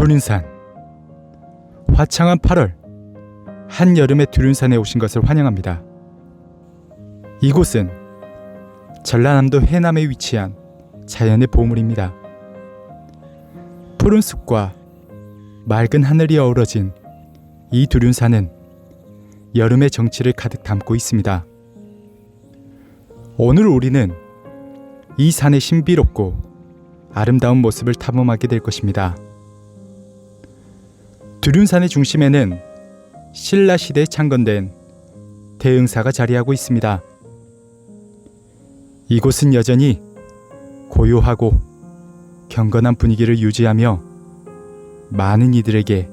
두륜산 화창한 8월 한여름의 두륜산에 오신 것을 환영합니다. 이곳은 전라남도 해남에 위치한 자연의 보물입니다. 푸른 숲과 맑은 하늘이 어우러진 이 두륜산은 여름의 정취를 가득 담고 있습니다. 오늘 우리는 이 산의 신비롭고 아름다운 모습을 탐험하게 될 것입니다. 두륜산의 중심에는 신라 시대에 창건된 대흥사가 자리하고 있습니다. 이곳은 여전히 고요하고 경건한 분위기를 유지하며 많은 이들에게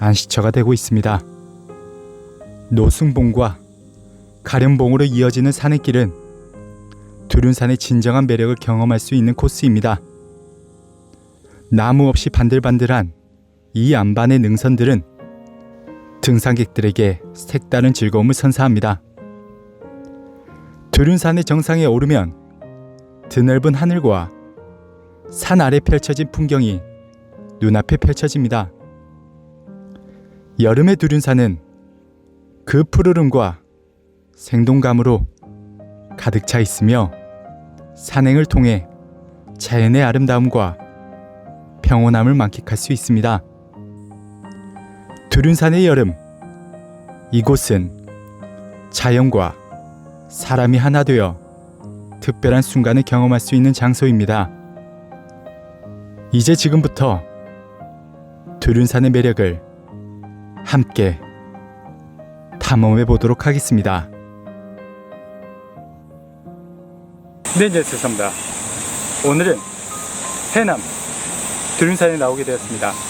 안식처가 되고 있습니다. 노승봉과 가련봉으로 이어지는 산의 길은 두륜산의 진정한 매력을 경험할 수 있는 코스입니다. 나무 없이 반들반들한 이 안반의 능선들은 등산객들에게 색다른 즐거움을 선사합니다. 두륜산의 정상에 오르면 드넓은 하늘과 산 아래 펼쳐진 풍경이 눈앞에 펼쳐집니다. 여름의 두륜산은 그 푸르름과 생동감으로 가득 차 있으며 산행을 통해 자연의 아름다움과 평온함을 만끽할 수 있습니다. 두륜산의 여름 이곳은 자연과 사람이 하나 되어 특별한 순간을 경험할 수 있는 장소입니다. 이제 지금부터 두륜산의 매력을 함께 탐험해 보도록 하겠습니다. 네, 이제 죄송합니다. 오늘은 해남 두륜산에 나오게 되었습니다.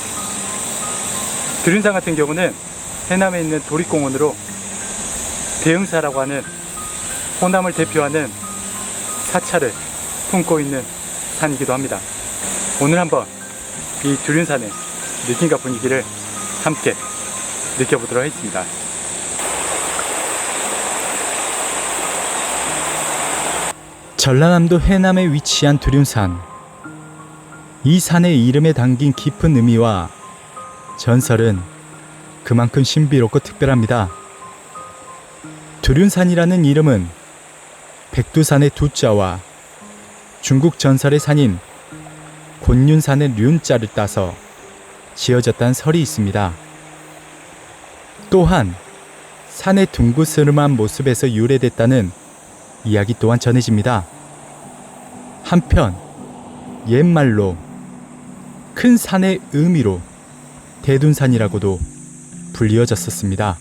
두륜산 같은 경우는 해남에 있는 도립공원으로 대흥사라고 하는 호남을 대표하는 사찰을 품고 있는 산이기도 합니다. 오늘 한번 이 두륜산의 느낌과 분위기를 함께 느껴보도록 하겠습니다. 전라남도 해남에 위치한 두륜산. 이 산의 이름에 담긴 깊은 의미와 전설은 그만큼 신비롭고 특별합니다. 두륜산이라는 이름은 백두산의 두자와 중국 전설의 산인 곤륜산의 륜자를 따서 지어졌다는 설이 있습니다. 또한 산의 둥그스름한 모습에서 유래됐다는 이야기 또한 전해집니다. 한편 옛말로 큰 산의 의미로 대둔산이라고도 불리어졌었습니다.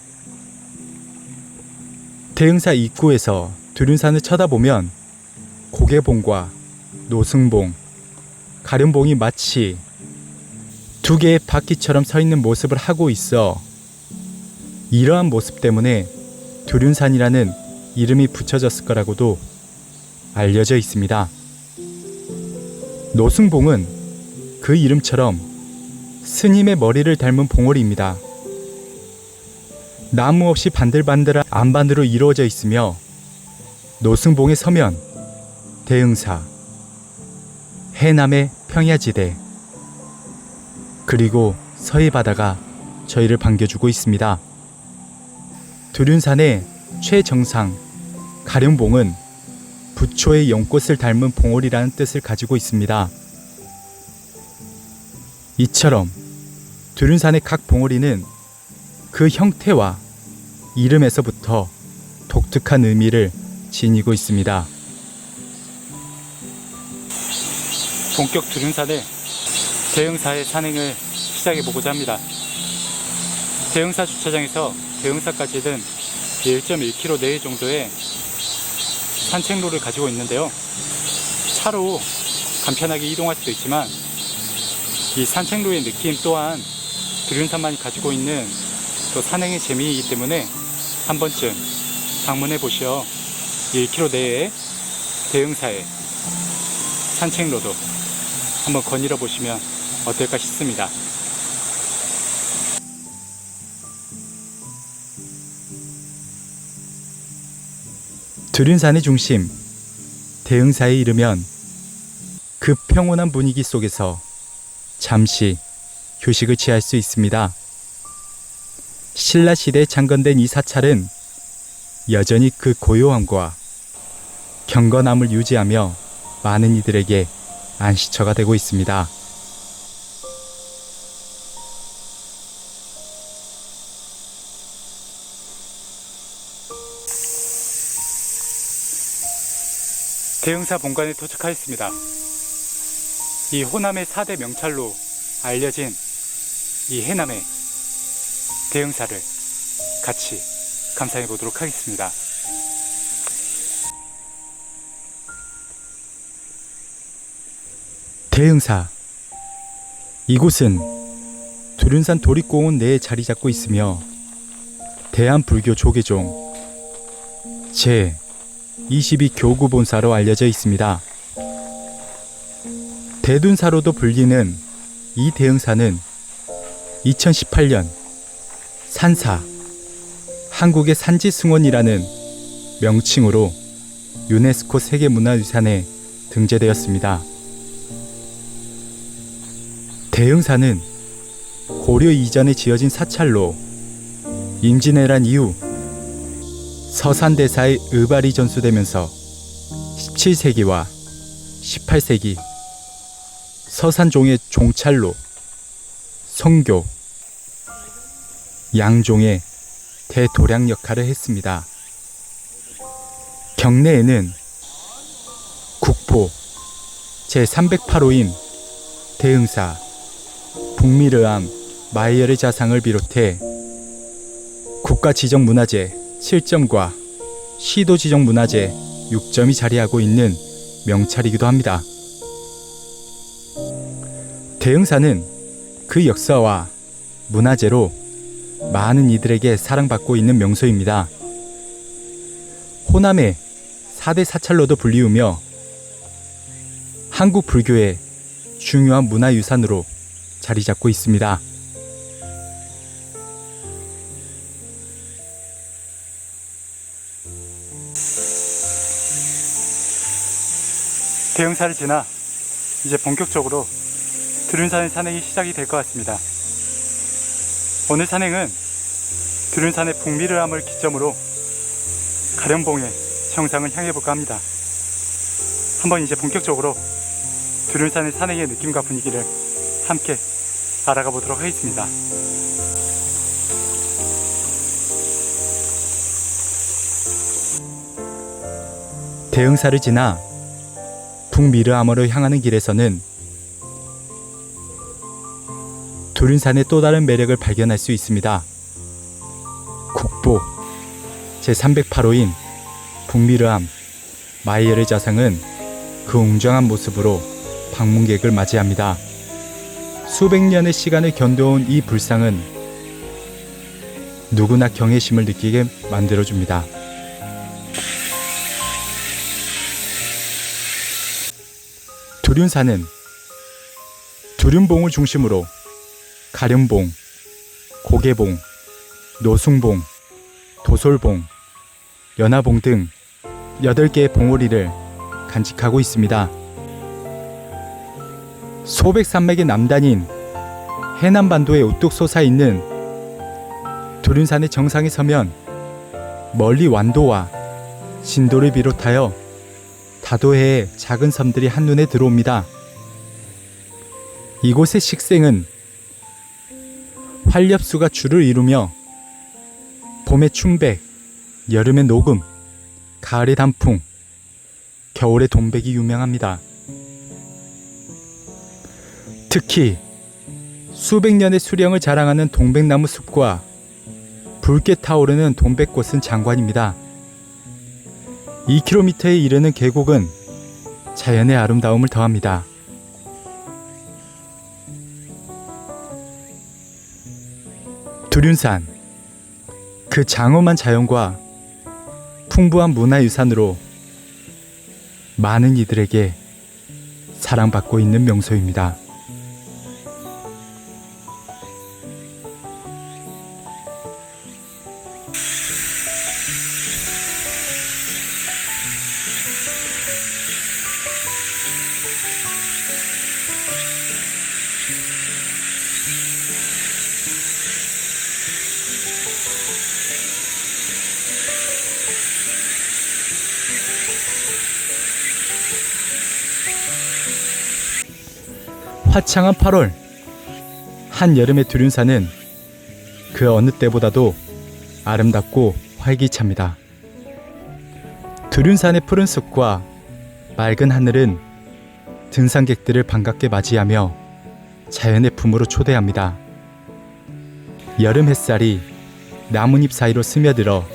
대흥사 입구에서 두륜산을 쳐다보면 고개봉과 노승봉, 가련봉이 마치 두 개의 바퀴처럼 서 있는 모습을 하고 있어 이러한 모습 때문에 두륜산이라는 이름이 붙여졌을 거라고도 알려져 있습니다. 노승봉은 그 이름처럼 스님의 머리를 닮은 봉오리입니다. 나무 없이 반들반들한 안반으로 이루어져 있으며 노승봉에 서면 대흥사, 해남의 평야지대, 그리고 서해 바다가 저희를 반겨주고 있습니다. 두륜산의 최정상 가령봉은 부초의 연꽃을 닮은 봉오리라는 뜻을 가지고 있습니다. 이처럼 두륜산의 각 봉오리는 그 형태와 이름에서부터 독특한 의미를 지니고 있습니다. 본격 두륜산의 대흥사의 산행을 시작해 보고자 합니다. 대흥사 주차장에서 대흥사까지는 1.1km 내외 정도의 산책로를 가지고 있는데요. 차로 간편하게 이동할 수도 있지만 이 산책로의 느낌 또한 두륜산만이 가지고 있는 또 산행의 재미이기 때문에 한 번쯤 방문해 보시어 1km 내에 대흥사의 산책로도 한번 거닐어 보시면 어떨까 싶습니다. 두륜산의 중심 대흥사에 이르면 그 평온한 분위기 속에서 잠시 휴식을 취할 수 있습니다. 신라 시대에 창건된 이 사찰은 여전히 그 고요함과 경건함을 유지하며 많은 이들에게 안식처가 되고 있습니다. 대흥사 본관에 도착하였습니다. 이 호남의 4대 명찰로 알려진 이 해남의 대흥사를 같이 감상해 보도록 하겠습니다. 대흥사 이곳은 두륜산 도립공원 내에 자리 잡고 있으며 대한불교 조계종 제 22교구 본사로 알려져 있습니다. 대둔사로도 불리는 이 대흥사는 2018년 산사 한국의 산지 승원이라는 명칭으로 유네스코 세계문화유산에 등재되었습니다. 대흥사는 고려 이전에 지어진 사찰로 임진왜란 이후 서산대사의 의발이 전수되면서 17세기와 18세기 서산종의 종찰로 성교 양종의 대도량 역할을 했습니다. 경내에는 국포 제308호인 대흥사 북미르암 마이열의 자상을 비롯해 국가지정문화재 7점과 시도지정문화재 6점이 자리하고 있는 명찰이기도 합니다. 대흥사는 그 역사와 문화재로 많은 이들에게 사랑받고 있는 명소입니다. 호남의 4대 사찰로도 불리우며 한국 불교의 중요한 문화유산으로 자리 잡고 있습니다. 대흥사를 지나 이제 본격적으로 두륜산의 산행이 시작이 될 것 같습니다. 오늘 산행은 두륜산의 북미르암을 기점으로 가련봉의 정상을 향해 볼까 합니다. 한번 이제 본격적으로 두륜산의 산행의 느낌과 분위기를 함께 알아가 보도록 하겠습니다. 대흥사를 지나 북미르암으로 향하는 길에서는 두륜산의 또 다른 매력을 발견할 수 있습니다. 국보 제308호인 북미르암 마이엘의 자상은 그 웅장한 모습으로 방문객을 맞이합니다. 수백 년의 시간을 견뎌온 이 불상은 누구나 경외심을 느끼게 만들어줍니다. 두륜산은 두륜봉을 중심으로 가련봉, 고개봉, 노숭봉, 도솔봉, 연화봉 등 8개의 봉오리를 간직하고 있습니다. 소백 산맥의 남단인 해남반도에 우뚝 솟아 있는 두륜산의 정상에 서면 멀리 완도와 진도를 비롯하여 다도해의 작은 섬들이 한눈에 들어옵니다. 이곳의 식생은 활엽수가 줄을 이루며 봄의 춘백, 여름의 녹음, 가을의 단풍, 겨울의 돈백이 유명합니다. 특히 수백 년의 수령을 자랑하는 동백나무 숲과 붉게 타오르는 돈백꽃은 장관입니다. 2km에 이르는 계곡은 자연의 아름다움을 더합니다. 두륜산 그 장엄한 자연과 풍부한 문화유산으로 많은 이들에게 사랑받고 있는 명소입니다. 화창한 8월 한여름의 두륜산은 그 어느 때보다도 아름답고 활기찹니다. 두륜산의 푸른 숲과 맑은 하늘은 등산객들을 반갑게 맞이하며 자연의 품으로 초대합니다. 여름 햇살이 나뭇잎 사이로 스며들어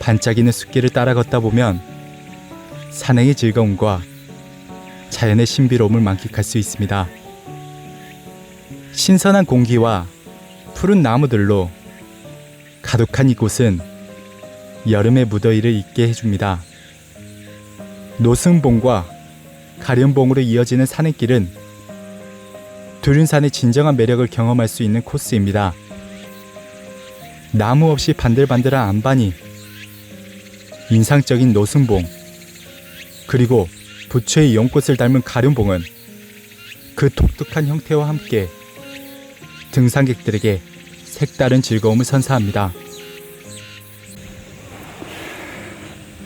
반짝이는 숲길을 따라 걷다 보면 산행의 즐거움과 자연의 신비로움을 만끽할 수 있습니다. 신선한 공기와 푸른 나무들로 가득한 이곳은 여름의 무더위를 잊게 해줍니다. 노승봉과 가련봉으로 이어지는 산행길은 두륜산의 진정한 매력을 경험할 수 있는 코스입니다. 나무 없이 반들반들한 안반이 인상적인 노승봉 그리고 부처의 연꽃을 닮은 가련봉은 그 독특한 형태와 함께 등산객들에게 색다른 즐거움을 선사합니다.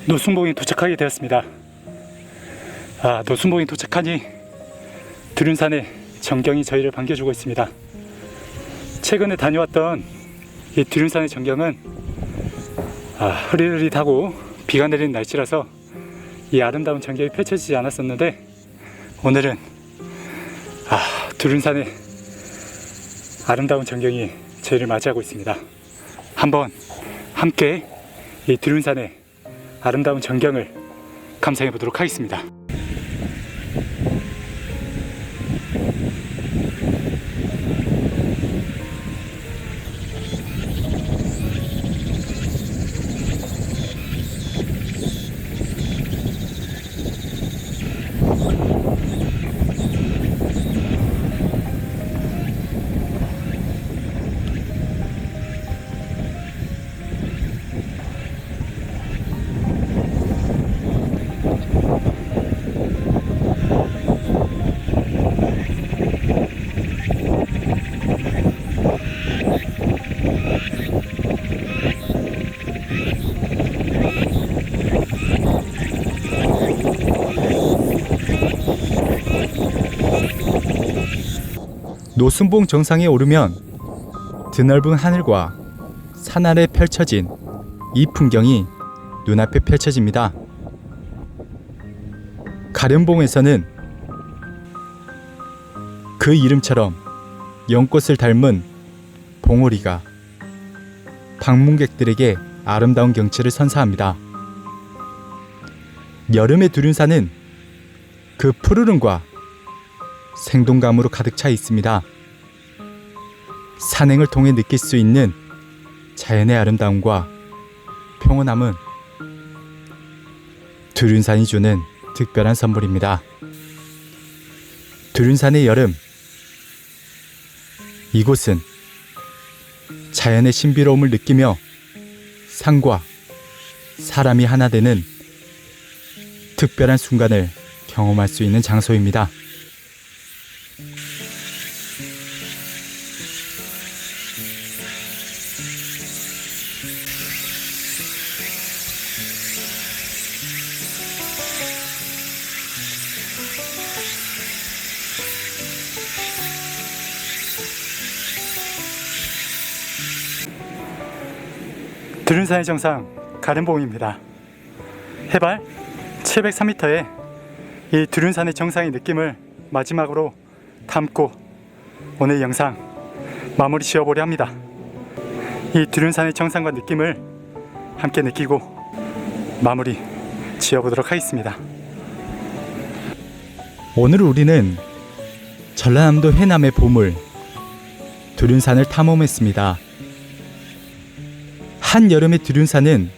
노순봉에 도착하게 되었습니다. 아, 노순봉에 도착하니 두륜산의 전경이 저희를 반겨주고 있습니다. 최근에 다녀왔던 이 두륜산의 전경은 아, 흐릿흐릿하고 비가 내리는 날씨라서 이 아름다운 전경이 펼쳐지지 않았었는데 오늘은 아, 두륜산의 아름다운 전경이 저희를 맞이하고 있습니다. 한번 함께 이 두륜산의 아름다운 전경을 감상해 보도록 하겠습니다. 노순봉 정상에 오르면 드넓은 하늘과 산 아래 펼쳐진 이 풍경이 눈앞에 펼쳐집니다. 가련봉에서는 그 이름처럼 연꽃을 닮은 봉오리가 방문객들에게 아름다운 경치를 선사합니다. 여름의 두륜산은 그 푸르름과 생동감으로 가득 차 있습니다. 산행을 통해 느낄 수 있는 자연의 아름다움과 평온함은 두륜산이 주는 특별한 선물입니다. 두륜산의 여름 이곳은 자연의 신비로움을 느끼며 산과 사람이 하나 되는 특별한 순간을 경험할 수 있는 장소입니다. 두륜산의 정상 가른봉입니다. 해발 703m의 이 두륜산의 정상의 느낌을 마지막으로 담고 오늘 영상 마무리 지어보려 합니다. 이 두륜산의 정상과 느낌을 함께 느끼고 마무리 지어보도록 하겠습니다. 오늘 우리는 전라남도 해남의 보물 두륜산을 탐험했습니다. 한여름의 두륜산은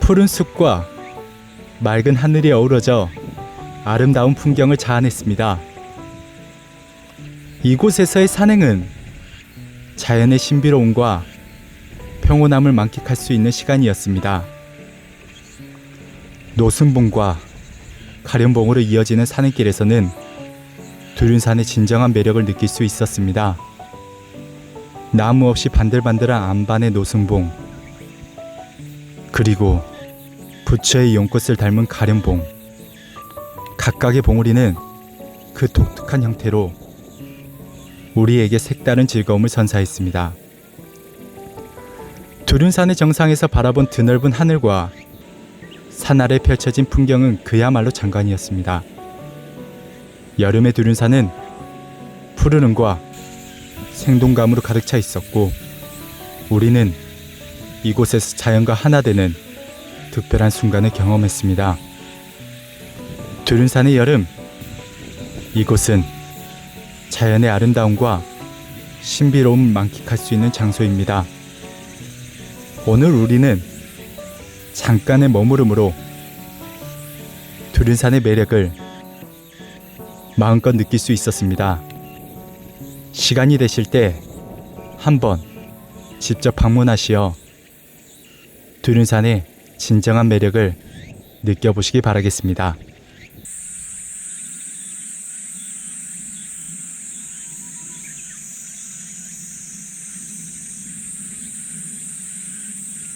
푸른 숲과 맑은 하늘이 어우러져 아름다운 풍경을 자아냈습니다. 이곳에서의 산행은 자연의 신비로움과 평온함을 만끽할 수 있는 시간이었습니다. 노순봉과 가련봉으로 이어지는 산행길에서는 두륜산의 진정한 매력을 느낄 수 있었습니다. 나무 없이 반들반들한 안반의 노승봉 그리고 부처의 용꽃을 닮은 가련봉 각각의 봉우리는 그 독특한 형태로 우리에게 색다른 즐거움을 선사했습니다. 두륜산의 정상에서 바라본 드넓은 하늘과 산 아래 펼쳐진 풍경은 그야말로 장관이었습니다. 여름의 두륜산은 푸르름과 생동감으로 가득 차 있었고 우리는 이곳에서 자연과 하나 되는 특별한 순간을 경험했습니다. 두륜산의 여름 이곳은 자연의 아름다움과 신비로움을 만끽할 수 있는 장소입니다. 오늘 우리는 잠깐의 머무름으로 두륜산의 매력을 마음껏 느낄 수 있었습니다. 시간이 되실 때 한번 직접 방문하시어 두륜산의 진정한 매력을 느껴보시기 바라겠습니다.